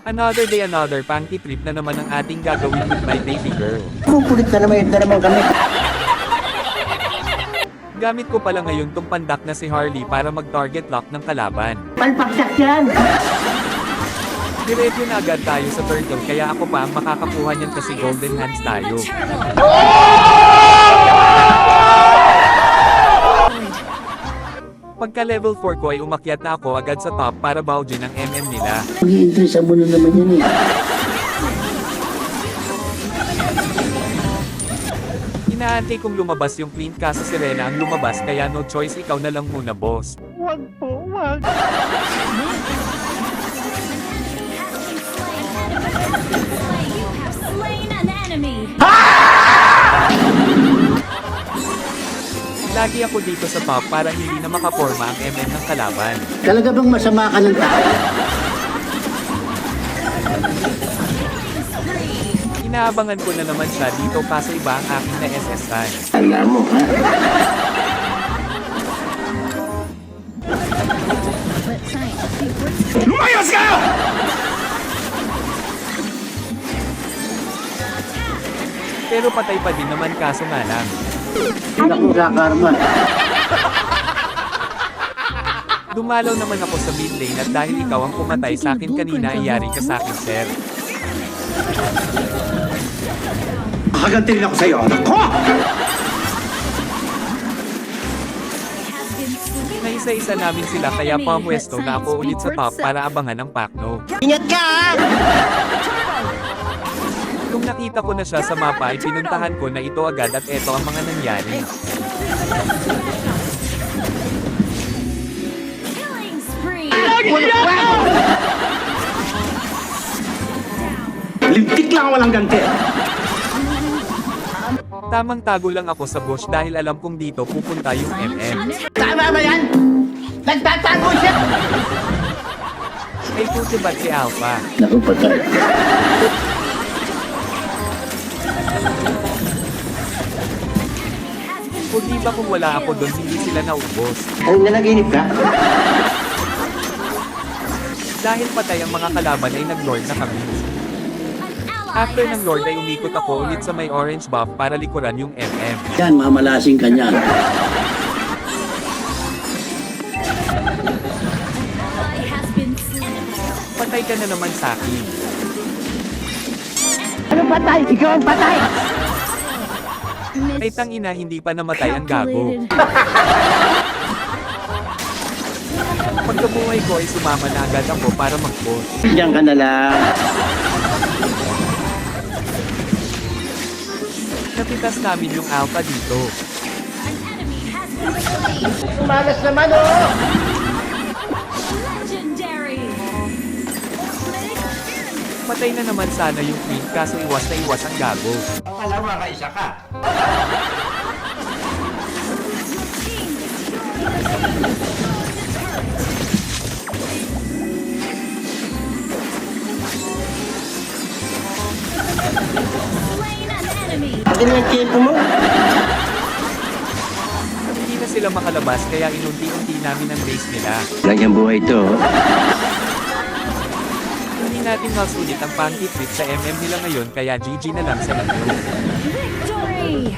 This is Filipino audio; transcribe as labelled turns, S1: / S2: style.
S1: Another day another panty trip na naman ang ating gagawin with my baby girl.
S2: Kukulit na naman, na naman kami.
S1: Gamit ko pala ngayon tong pandak na si Harley para mag-target lock ng kalaban.
S2: Palpaksak yan!
S1: Diretso na agad tayo sa turtle kaya ako pa ang makakakuha niyan kasi golden hands tayo. Pagka level 4 ko ay umakyat na ako agad sa top para baujin ang MM nila.
S2: Mag-i-interest sa mundo naman yan eh.
S1: Inaantay kong lumabas yung clean kaso si Rena ang lumabas kaya no choice ikaw na lang muna boss.
S3: You
S1: Lagi ako dito sa top para hindi na makaporma ang MM ng kalaban.
S2: Talaga bang masama ka ng tao?
S1: Inaabangan ko na naman siya dito kaso iba ang aking na SSI.
S2: Alam mo, ha?
S1: Pero patay pa din naman kaso nga lang.
S2: Hindi ako kakarma.
S1: Dumalaw naman ako sa mid lane at dahil ikaw ang pumatay sa akin kanina ay yari ka sa akin sir.
S4: Kaganti rin ako sa'yo, anak ko!
S1: Naisa-isa namin sila kaya pamwesto na ako ulit sa top para abangan ang Pacno.
S2: Ingat ka?
S1: Nung nakita ko na siya sa mapa ay pinuntahan ko na ito agad at eto ang mga nangyari.
S4: Lintik lang ang walang ganti.
S1: Tamang tago lang ako sa bush dahil alam kong dito pupunta yung MM.
S2: Tama ba yan? Nagtatago siya!
S1: Ay puti ba't si Alpha?
S2: Naku, patay.
S1: O di ba kung wala ako doon hindi sila naubos?
S2: Ay, nanaginip ka?
S1: Dahil patay ang mga kalaban ay nag-lord na kami. After ng lord ay umikot ako ulit sa may orange buff para likuran yung MM.
S2: Yan, mamalasing ka niyan.
S1: Patay ka na naman sa akin.
S2: Ano patay? Ikaw ang patay!
S1: Ay tangina hindi pa namatay ang gago. Pagkabuhay ko ay sumama na agad ako para mag-post.
S2: Diyan ka na lang.
S1: Napitas namin yung alpha dito.
S2: Umagas naman, oh!
S1: Patay na naman sana yung queen kaso iwas na iwas ang gago.
S4: Pangalawa ka, isa ka.
S2: Akin ang tiyempo mo.
S1: Hindi na sila makalabas kaya inunti-unti namin ang base nila.
S2: Ganyang buhay ito, oh.
S1: Hindi natin masulit ang trip sa MM nila ngayon kaya GG na lang sa inyo.
S3: Victory.